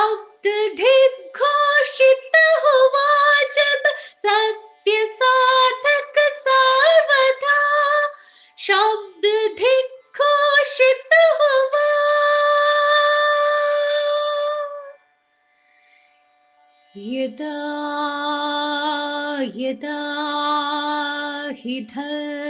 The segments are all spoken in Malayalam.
शब्द दिग्घोषित हुआ जब सत्य साधक सर्वथा। शब्द दिग्घोषित हुआ। यदा यदा हि धर्मस्य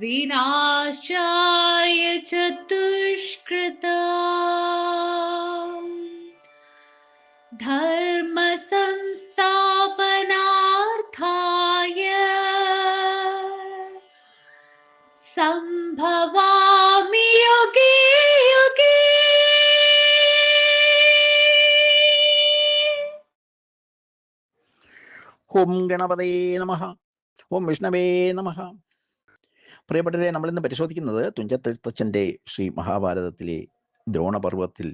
विनाशाय चतुष्कृता धर्मसंस्थापनार्थाय सम्भवामि युगे युगे। ॐ गणपते नमः। ॐ विष्णवे नमः। പ്രിയപ്പെട്ടവരെ നമ്മളിന്ന് പരിശോധിക്കുന്നത് തുഞ്ചത്തെഴുത്തച്ഛന്റെ ശ്രീ മഹാഭാരതത്തിലെ ദ്രോണപർവത്തിൽ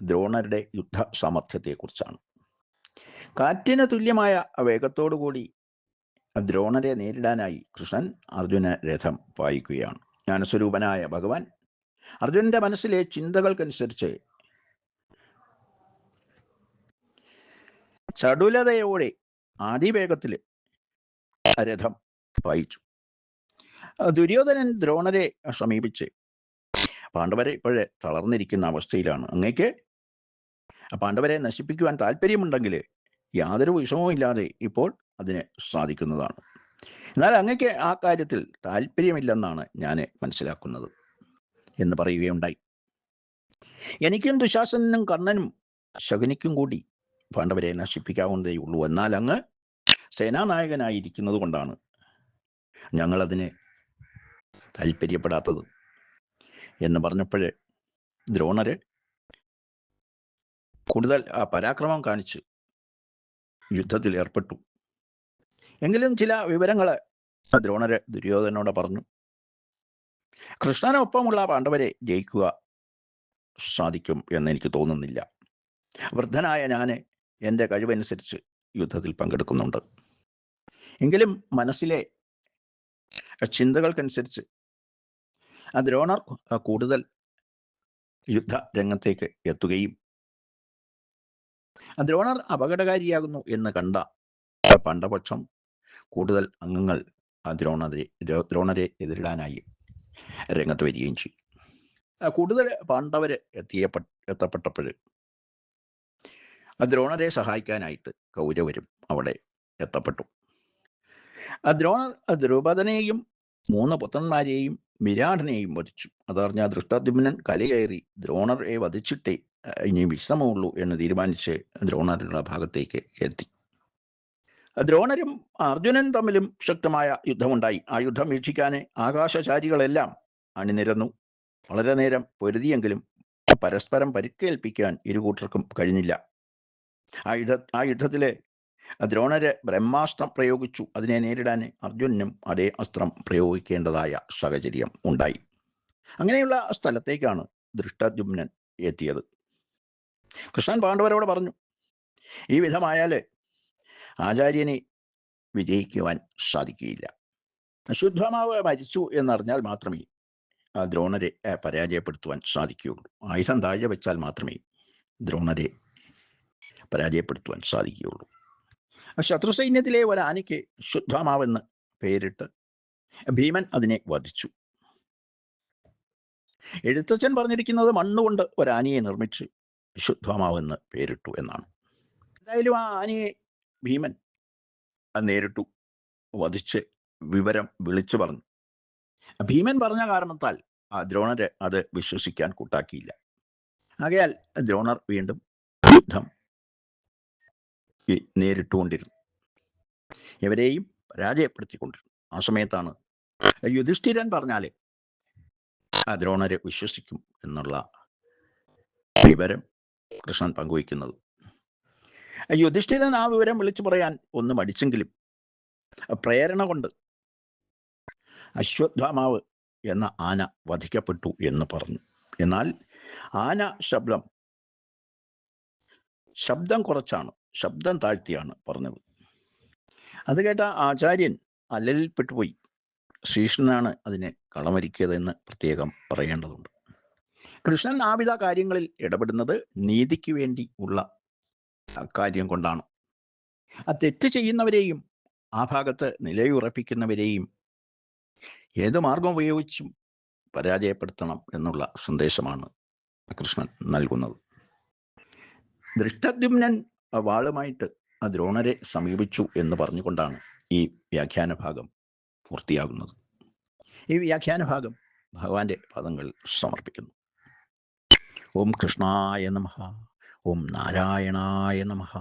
ദ്രോണരുടെ യുദ്ധ സാമർഥ്യത്തെക്കുറിച്ചാണ് കാറ്റിന് തുല്യമായ വേഗത്തോടുകൂടി ദ്രോണരെ നേരിടാനായി കൃഷ്ണൻ അർജുന രഥം പായിക്കുകയാണ്. ജ്ഞാനസ്വരൂപനായ ഭഗവാൻ അർജുനന്റെ മനസ്സിലെ ചിന്തകൾക്കനുസരിച്ച് ചടുലതയോടെ അതിവേഗത്തിൽ രഥം പായിച്ചു. ദുര്യോധനൻ ദ്രോണരെ സമീപിച്ച്. പാണ്ഡവരെ ഇപ്പോഴേ തളർന്നിരിക്കുന്ന അവസ്ഥയിലാണ്. അങ്ങേക്ക് പാണ്ഡവരെ നശിപ്പിക്കുവാൻ താല്പര്യമുണ്ടെങ്കിൽ യാതൊരു വിഷമവും ഇല്ലാതെ ഇപ്പോൾ അതിന് സാധിക്കുന്നതാണ്. എന്നാൽ അങ്ങക്ക് ആ കാര്യത്തിൽ താല്പര്യമില്ലെന്നാണ് ഞാൻ മനസ്സിലാക്കുന്നത് എന്ന് പറയുകയുണ്ടായി. എനിക്കും ദുശാസനും കർണനും ശകുനിക്കും കൂടി പാണ്ഡവരെ നശിപ്പിക്കാവുന്നതേ ഉള്ളൂ. എന്നാൽ അങ്ങ് സേനാനായകനായിരിക്കുന്നത് കൊണ്ടാണ് ഞങ്ങളതിന് താല്പര്യപ്പെടാത്തത് എന്ന് പറഞ്ഞപ്പോഴേ ദ്രോണര് കൂടുതൽ ആ പരാക്രമം കാണിച്ച് യുദ്ധത്തിൽ ഏർപ്പെട്ടു. എങ്കിലും ചില വിവരങ്ങൾ ദ്രോണര് ദുര്യോധനോട് പറഞ്ഞു കൃഷ്ണനൊപ്പമുള്ള പാണ്ഡവരെ ജയിക്കുക സാധിക്കും എന്നെനിക്ക് തോന്നുന്നില്ല. വൃദ്ധനായ ഞാൻ എന്റെ കഴിവനുസരിച്ച് യുദ്ധത്തിൽ പങ്കെടുക്കുന്നുണ്ട്. എങ്കിലും മനസ്സിലെ ചിന്തകൾക്കനുസരിച്ച് ആ ദ്രോണർ കൂടുതൽ യുദ്ധ രംഗത്തേക്ക് എത്തുകയും ദ്രോണർ അപകടകാരിയാകുന്നു എന്ന് കണ്ട പണ്ടപക്ഷം കൂടുതൽ അംഗങ്ങൾ ദ്രോണരെ ദ്രോണരെ എതിരിടാനായി രംഗത്ത് വരികയും ചെയ്യും. കൂടുതൽ പാണ്ഡവര് എത്തിയ എത്തപ്പെട്ടപ്പോൾ ദ്രോണരെ സഹായിക്കാനായിട്ട് കൗരവരും അവിടെ എത്തപ്പെട്ടു. ദ്രൗപദനെയും ദ്രുപദനെയും മൂന്ന് പുത്രന്മാരെയും വിരാടനെയും വധിച്ചു. അതറിഞ്ഞ ദൃഷ്ടദ്യുമ്നൻ കലയേറി ദ്രോണറെ വധിച്ചിട്ടേ ഇനി വിശ്രമമുള്ളൂ എന്ന് തീരുമാനിച്ച് ദ്രോണരുടെ ഭാഗത്തേക്ക് എത്തി. ദ്രോണരും അർജുനൻ തമ്മിലും ശക്തമായ യുദ്ധമുണ്ടായി. ആ യുദ്ധം വീക്ഷിക്കാൻ ആകാശചാരികളെല്ലാം അണിനിരന്നു. വളരെ നേരം പൊരുതിയെങ്കിലും പരസ്പരം പരിക്കേൽപ്പിക്കാൻ ഇരു കൂട്ടർക്കും കഴിഞ്ഞില്ല. ആ യുദ്ധ ആ യുദ്ധത്തിലെ ദ്രോണര് ബ്രഹ്മാസ്ത്രം പ്രയോഗിച്ചു. അതിനെ നേരിടാൻ അർജുനനും അതേ അസ്ത്രം പ്രയോഗിക്കേണ്ടതായ സാഹചര്യം ഉണ്ടായി. അങ്ങനെയുള്ള സ്ഥലത്തേക്കാണ് ദൃഷ്ടദ്യുമ്നൻ എത്തിയത്. കൃഷ്ണൻ പാണ്ഡവരോട് പറഞ്ഞു ഈ വിധമായാൽ ആചാര്യനെ വിജയിക്കുവാൻ സാധിക്കുകയില്ല. അശുദ്ധമാവ് മരിച്ചു എന്നറിഞ്ഞാൽ മാത്രമേ ദ്രോണരെ പരാജയപ്പെടുത്തുവാൻ സാധിക്കുകയുള്ളൂ. ആയുധം താഴെ വെച്ചാൽ മാത്രമേ ദ്രോണരെ പരാജയപ്പെടുത്തുവാൻ സാധിക്കുകയുള്ളൂ. ശത്രു സൈന്യത്തിലെ ഒരാനയ്ക്ക് ശുദ്ധമാവെന്ന് പേരിട്ട് ഭീമൻ അതിനെ വധിച്ചു. എഴുത്തച്ഛൻ പറഞ്ഞിരിക്കുന്നത് മണ്ണുകൊണ്ട് ഒരാനയെ നിർമ്മിച്ച് ശുദ്ധമാവെന്ന് പേരിട്ടു എന്നാണ്. എന്തായാലും ആ ആനയെ ഭീമൻ നേരിട്ടു വധിച്ച് വിവരം വിളിച്ചു പറഞ്ഞു. ഭീമൻ പറഞ്ഞ കാരണത്താൽ ആ ദ്രോണരെ അത് വിശ്വസിക്കാൻ കൂട്ടാക്കിയില്ല. ആകയാൽ ദ്രോണർ വീണ്ടും യുദ്ധം നേരിട്ടുകൊണ്ടിരുന്നു. ഇവരെയും പരാജയപ്പെടുത്തിക്കൊണ്ടിരുന്നു. ആ സമയത്താണ് യുധിഷ്ഠിരൻ പറഞ്ഞാൽ ആ ദ്രോണരെ വിശ്വസിക്കും എന്നുള്ള വിവരം കൃഷ്ണൻ പങ്കുവയ്ക്കുന്നത്. യുധിഷ്ഠിരൻ ആ വിവരം വിളിച്ചു പറയാൻ ഒന്ന് മടിച്ചെങ്കിലും പ്രേരണ കൊണ്ട് അശ്വത്ഥാമാവ് എന്ന ആന വധിക്കപ്പെട്ടു എന്ന് പറഞ്ഞു. എന്നാൽ ആന ശബ്ദം ശബ്ദം കുറച്ചാണ്. ശബ്ദം താഴ്ത്തിയാണ് പറഞ്ഞത്. അത് കേട്ട ആചാര്യൻ അല്ലലിൽപ്പെട്ടുപോയി ശ്രീകൃഷ്ണനാണ് അതിനെ കളമരിക്കിയതെന്ന് പ്രത്യേകം പറയേണ്ടതുണ്ട്. കൃഷ്ണൻ ആവിധ കാര്യങ്ങളിൽ ഇടപെടുന്നത് നീതിക്ക് വേണ്ടി ഉള്ള കാര്യം കൊണ്ടാണ്. ആ തെറ്റ് ചെയ്യുന്നവരെയും ആ ഭാഗത്ത് നിലയുറപ്പിക്കുന്നവരെയും ഏത് മാർഗം ഉപയോഗിച്ചും പരാജയപ്പെടുത്തണം എന്നുള്ള സന്ദേശമാണ് കൃഷ്ണൻ നൽകുന്നത്. ദൃഷ്ടദ്യുമ്നൻ വാളുമായിട്ട് ആ ദ്രോണരെ സമീപിച്ചു എന്ന് പറഞ്ഞുകൊണ്ടാണ് ഈ വ്യാഖ്യാന ഭാഗം പൂർത്തിയാകുന്നത്. ഈ വ്യാഖ്യാന ഭാഗം ഭഗവാന്റെ പദങ്ങൾ സമർപ്പിക്കുന്നു. ഓം കൃഷ്ണായ നമഃ ഓം നാരായണായ നമഃ.